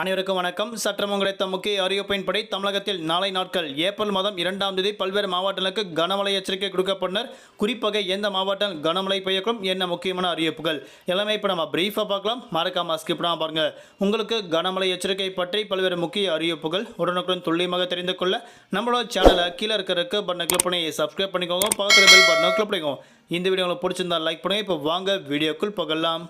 அனைவருக்கும் வணக்கம். சற்றம் கிடைத்த முக்கிய அறிவிப்பின்படி தமிழகத்தில் நாளை நாட்கள் ஏப்ரல் மாதம் இரண்டாம் தேதி பல்வேறு மாவட்டங்களுக்கு கனமழை எச்சரிக்கை கொடுக்கப்பட்டனர். குறிப்பாக எந்த மாவட்டம் கனமழை பெய்யக்கும் என்ன முக்கியமான அறிவிப்புகள் எல்லாமே இப்போ நம்ம பிரீஃபாக பார்க்கலாம். மறக்காம ஸ்கிப் பண்ணாம பாருங்க. உங்களுக்கு கனமழை எச்சரிக்கை பற்றி பல்வேறு முக்கிய அறிவிப்புகள் உடனுக்குடன் துல்லியமாக தெரிந்து கொள்ள நம்மளோட சேனலை கீழே இருக்கிற பட்டனை கிளிக் பண்ணி சப்ஸ்கிரைப் பண்ணிக்கோங்க. பக்கத்தில் பெல் பட்டனை கிளிக் பண்ணிக்கோங்க. இந்த வீடியோ உங்களுக்கு பிடிச்சிருந்தா லைக் பண்ணுங்கள் இப்போ வாங்க வீடியோக்குள் போகலாம்.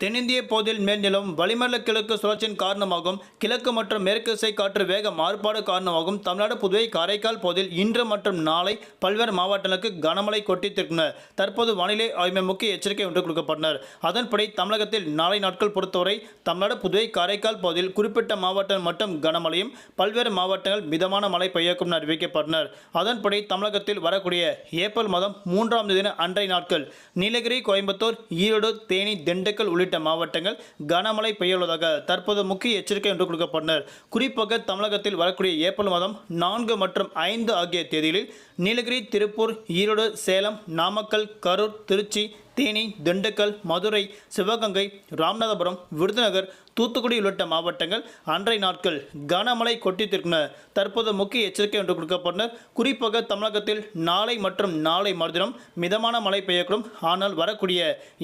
தென்னிந்திய போதில் மேல்நிலம் வளிமண்டல கிழக்கு சுழற்சியின் காரணமாகவும் கிழக்கு மற்றும் மேற்கு இசை காற்று வேக மாறுபாடு காரணமாகவும் தமிழ்நாடு புதுவை காரைக்கால் பகுதியில் இன்று மற்றும் நாளை பல்வேறு மாவட்டங்களுக்கு கனமழை கொட்டித்திருக்கின்றனர் தற்போது வானிலை ஆய்வு முக்கிய எச்சரிக்கை ஒன்று கொடுக்கப்பட்டனர் அதன்படி தமிழகத்தில் நாளை நாட்கள் பொறுத்தவரை தமிழ்நாடு புதுவை காரைக்கால் பகுதியில் குறிப்பிட்ட மாவட்டம் மட்டும் கனமழையும் பல்வேறு மாவட்டங்கள் மிதமான மழை பெய்யக்கும் என அறிவிக்கப்பட்டனர் அதன்படி தமிழகத்தில் வரக்கூடிய ஏப்ரல் மாதம் மூன்றாம் தேதி அன்றைய நாட்கள் நீலகிரி கோயம்புத்தூர் ஈரோடு தேனி திண்டுக்கல் உள்ளிட்ட மாவட்டங்கள் கனமழை பெய்யுள்ளதாக தற்போது முக்கிய எச்சரிக்கை ஒன்று கொடுக்கப்பட்டனர். குறிப்பாக தமிழகத்தில் வரக்கூடிய ஏப்ரல் மாதம் நான்கு மற்றும் ஐந்து ஆகிய தேதிகளில் நீலகிரி திருப்பூர் ஈரோடு சேலம் நாமக்கல் கரூர் திருச்சி தேனி திண்டுக்கல் மதுரை சிவகங்கை ராமநாதபுரம் விருதுநகர் தூத்துக்குடி உள்ளிட்ட மாவட்டங்கள் அன்றைய நாட்கள் கனமழை கொட்டித்திருக்கின்றன. தற்போது முக்கிய எச்சரிக்கை ஒன்று கொடுக்கப்பட்டனர் குறிப்பாக தமிழகத்தில் நாளை மற்றும் நாளை மறுதினம் மிதமான மழை பெய்யக்கூடும். ஆனால் வரக்கூடிய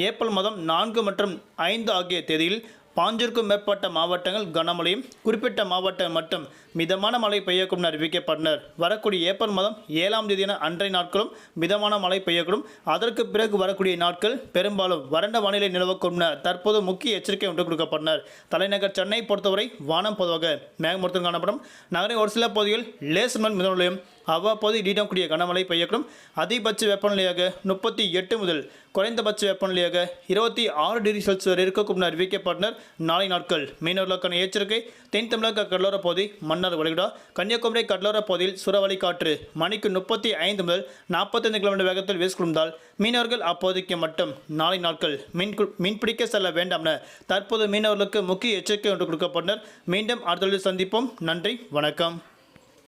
ஏப்ரல் மாதம் நான்கு மற்றும் ஐந்து ஆகிய தேதியில் பாஞ்சிற்கும் மேற்பட்ட மாவட்டங்கள் கனமழையும் குறிப்பிட்ட மாவட்டம் மட்டும் மிதமான மழை பெய்யக்கூடும் என அறிவிக்கப்பட்டனர். வரக்கூடிய ஏப்ரல் மாதம் ஏழாம் தேதியான அன்றைய நாட்களும் மிதமான மழை பெய்யக்கூடும். அதற்கு பிறகு வரக்கூடிய நாட்கள் பெரும்பாலும் வறண்ட வானிலை நிலவக்கூடும் என தற்போது முக்கிய எச்சரிக்கை ஒன்று கொடுக்கப்பட்டனர். தலைநகர் சென்னை பொறுத்தவரை வானம் பொதுவாக மேகமூர்த்தம் காணப்படும். நகரின் ஒரு சில பகுதிகள் லேசர்மன் மிதமலையும் அவ்வப்போது இடிடக்கூடிய கனமழை பெய்யக்கூடும். அதிகபட்ச வெப்பநிலையாக முப்பத்தி எட்டு முதல் குறைந்தபட்ச வெப்பநிலையாக இருபத்தி ஆறு டிகிரி செல்சியஸ் வரை இருக்கக்கும் அறிவிக்கப்பட்டனர். நாளை நாட்கள் மீனவர்களுக்கான எச்சரிக்கை. தென் தமிழக கடலோரப் பகுதி மன்னார் வளைகுடா கன்னியாகுமரி கடலோரப் பகுதியில் சுறவழி காற்று மணிக்கு முப்பத்தி ஐந்து முதல் நாற்பத்தைந்து கிலோமீட்டர் வேகத்தில் வீசிக்கொண்டால் மீனவர்கள் அப்போதைக்கு மட்டும் நாளை நாட்கள் மீன் கு- மீன்பிடிக்க செல்ல வேண்டாம் என தற்போது மீனவர்களுக்கு முக்கிய எச்சரிக்கை ஒன்று கொடுக்கப்பட்டனர். மீண்டும் அடுத்த சந்திப்போம். நன்றி வணக்கம்.